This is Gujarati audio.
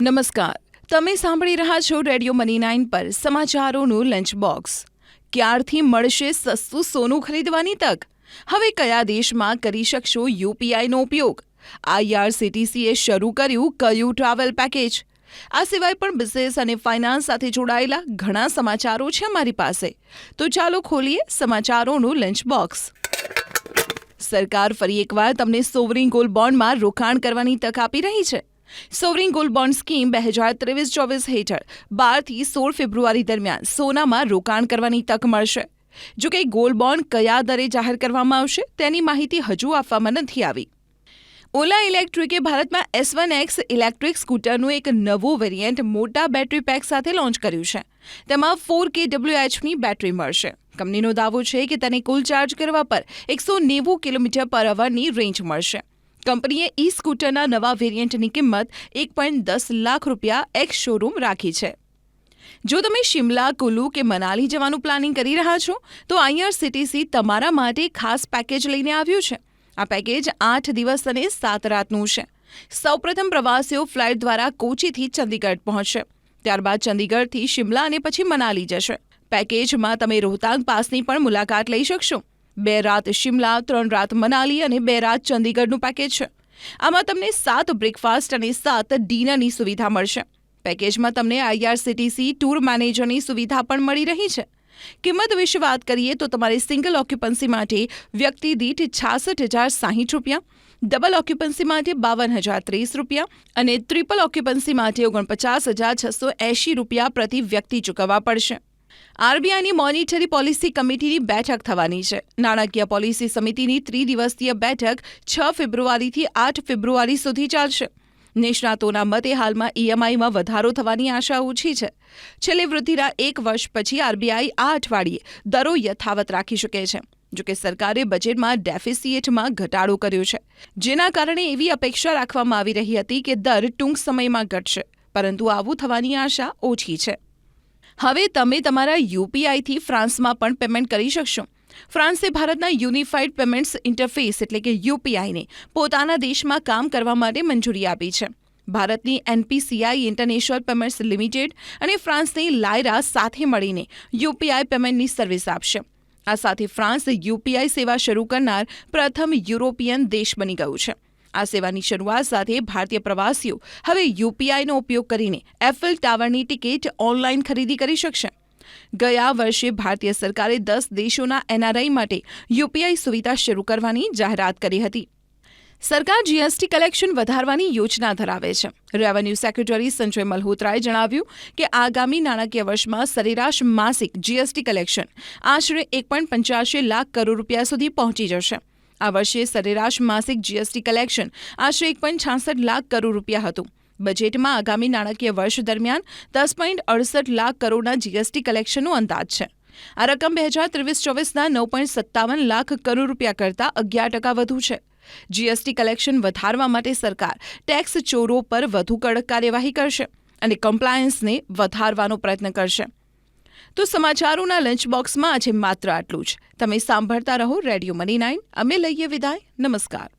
નમસ્કાર. તમે સાંભળી રહ્યા છો રેડિયો મની નાઇન પર સમાચારોનું લંચ બોક્સ ક્યારથી મળશે સસ્તું સોનું ખરીદવાની તક? હવે કયા દેશમાં કરી શકશો યુપીઆઈનો ઉપયોગ? આઈઆરસીટીસીએ શરૂ કર્યું કયું ટ્રાવેલ પેકેજ? આ સિવાય પણ બિઝનેસ અને ફાઇનાન્સ સાથે જોડાયેલા ઘણા સમાચારો છે અમારી પાસે. તો ચાલો ખોલીએ સમાચારોનું લંચ બોક્સ સરકાર ફરી એકવાર તમને સોવરિંગ ગોલ્ડ બોન્ડમાં રોકાણ કરવાની તક આપી રહી છે. સોવરિંગ ગોલ્ડ બોન્ડ સ્કીમ બે હજાર ત્રેવીસ ચોવીસ હેઠળ બારથી સોળ ફેબ્રુઆરી દરમિયાન સોનામાં રોકાણ કરવાની તક મળશે. જો કે ગોલ્ડ બોન્ડ કયા દરે જાહેર કરવામાં આવશે તેની માહિતી હજુ આપવામાં નથી આવી. ઓલા ઇલેક્ટ્રિકે ભારતમાં એસ વન એક્સ ઇલેક્ટ્રિક સ્કૂટરનું એક નવું વેરિયન્ટ મોટા બેટરી પેક સાથે લોન્ચ કર્યું છે. તેમાં ફોર કે ડબ્લ્યુએચની બેટરી મળશે. કંપનીનો દાવો છે કે તેને કુલ ચાર્જ કરવા પર એકસો નેવું કિલોમીટર પર અવરની રેન્જ મળશે. કંપનીએ ઈ સ્કૂટરના નવા વેરિયન્ટની કિંમત એક પોઈન્ટ દસ લાખ રૂપિયા એક્સ શોરૂમ રાખી છે. જો તમે શિમલા, કુલુ કે મનાલી જવાનું પ્લાનિંગ કરી રહ્યા છો, તો આઈઆરસીટીસી તમારા માટે ખાસ પેકેજ લઈને આવ્યું છે. આ પેકેજ આઠ દિવસ અને સાત રાતનું છે. સૌપ્રથમ પ્રવાસીઓ ફ્લાઇટ દ્વારા કોચીથી ચંદીગઢ પહોંચશે. ત્યારબાદ ચંદીગઢથી શિમલા અને પછી મનાલી જશે. પેકેજમાં તમે રોહતાંગ પાસની પણ મુલાકાત લઈ શકશો. બે રાત શિમલા, ત્રણ રાત મનાલી અને બે રાત ચંદીગઢનું પેકેજ છે. આમાં તમને સાત બ્રેકફાસ્ટ અને સાત ડિનરની સુવિધા મળશે. પેકેજમાં તમને આઈઆરસીટીસી ટૂર મેનેજરની સુવિધા પણ મળી રહી છે. કિંમત વિશે વાત કરીએ તો તમારે સિંગલ ઓક્યુપન્સી માટે વ્યક્તિ દીઠ છાસઠ હજાર સાહીઠ રૂપિયા ડબલ ઓક્યુપન્સી માટે બાવન હજાર ત્રીસ રૂપિયા અને ટ્રિપલ ઓક્યુપન્સી માટે ઓગણપચાસ હજાર છસો એંશી રૂપિયા પ્રતિ વ્યક્તિ ચૂકવવા પડશે. આરબીઆઈની મોનિટરી પોલિસી કમિટીની બેઠક થવાની છે. નાણાકીય પોલિસી સમિતિની ત્રિદિવસીય બેઠક છ ફેબ્રુઆરીથી આઠ ફેબ્રુઆરી સુધી ચાલશે. નિષ્ણાતોના મતે હાલમાં ઈએમઆઈમાં વધારો થવાની આશા ઓછી છે. છેલ્લે વૃદ્ધિના એક વર્ષ પછી આરબીઆઈ આ અઠવાડિયે દરો યથાવત રાખી શકે છે. જોકે સરકારે બજેટમાં ડેફિસિએટમાં ઘટાડો કર્યો છે. જેના કારણે એવી અપેક્ષા રાખવામાં આવી રહી હતી કે દર ટૂંક સમયમાં ઘટશે. પરંતુ આવું થવાની આશા ઓછી છે. હવે તમે તમારા યુપીઆઈથી ફ્રાન્સમાં પણ પેમેન્ટ કરી શકશો. ફ્રાન્સે ભારતના યુનિફાઈડ પેમેન્ટ્સ ઇન્ટરફેસ એટલે કે યુપીઆઈને પોતાના દેશમાં કામ કરવા માટે મંજૂરી આપી છે. ભારતની એનપીસીઆઈ ઇન્ટરનેશનલ પેમેન્ટ્સ લિમિટેડ અને ફ્રાન્સની લાયરા સાથે મળીને યુપીઆઈ પેમેન્ટની સર્વિસ આપશે. આ સાથે ફ્રાન્સ યુપીઆઈ સેવા શરૂ કરનાર પ્રથમ યુરોપિયન દેશ બની ગયું છે. આ સેવાની શરૂઆત સાથે ભારતીય પ્રવાસીઓ હવે યુપીઆઈનો ઉપયોગ કરીને એફિલ ટાવરની ટિકિટ ઓનલાઈન ખરીદી કરી શકશે. ગયા વર્ષે ભારતીય સરકારે દસ દેશોના એનઆરઆઈ માટે યુપીઆઈ સુવિધા શરૂ કરવાની જાહેરાત કરી હતી. સરકાર જીએસટી કલેક્શન વધારવાની યોજના ધરાવે છે. રેવન્યુ સેક્રેટરી સંજય મલ્હોત્રાએ જણાવ્યું કે આગામી નાણાકીય વર્ષમાં સરેરાશ માસિક જીએસટી કલેક્શન આશરે એક લાખ કરોડ રૂપિયા સુધી પહોંચી જશે. આ વર્ષે સરેરાશ માસિક જીએસટી કલેક્શન આશરે એક પોઈન્ટ છાસઠ લાખ કરોડ રૂપિયા હતું. બજેટમાં આગામી નાણાકીય વર્ષ દરમિયાન દસ પોઈન્ટ અડસઠ લાખ કરોડના જીએસટી કલેક્શનનો અંદાજ છે. આ રકમ બે હજાર ત્રેવીસ ચોવીસના નવ પોઈન્ટ સત્તાવન લાખ કરોડ રૂપિયા કરતાં અગિયાર ટકા વધુ છે. જીએસટી કલેક્શન વધારવા માટે સરકાર ટેક્સ ચોરો પર વધુ કડક કાર્યવાહી કરશે અને કમ્પ્લાયન્સને વધારવાનો પ્રયત્ન કરશે. તો સમાચારોના લંચ બોક્સમાં આજે માત્ર આટલું જ. તમે સાંભળતા રહો રેડિયો મની નાઇન અમે લઈએ વિદાય. નમસ્કાર.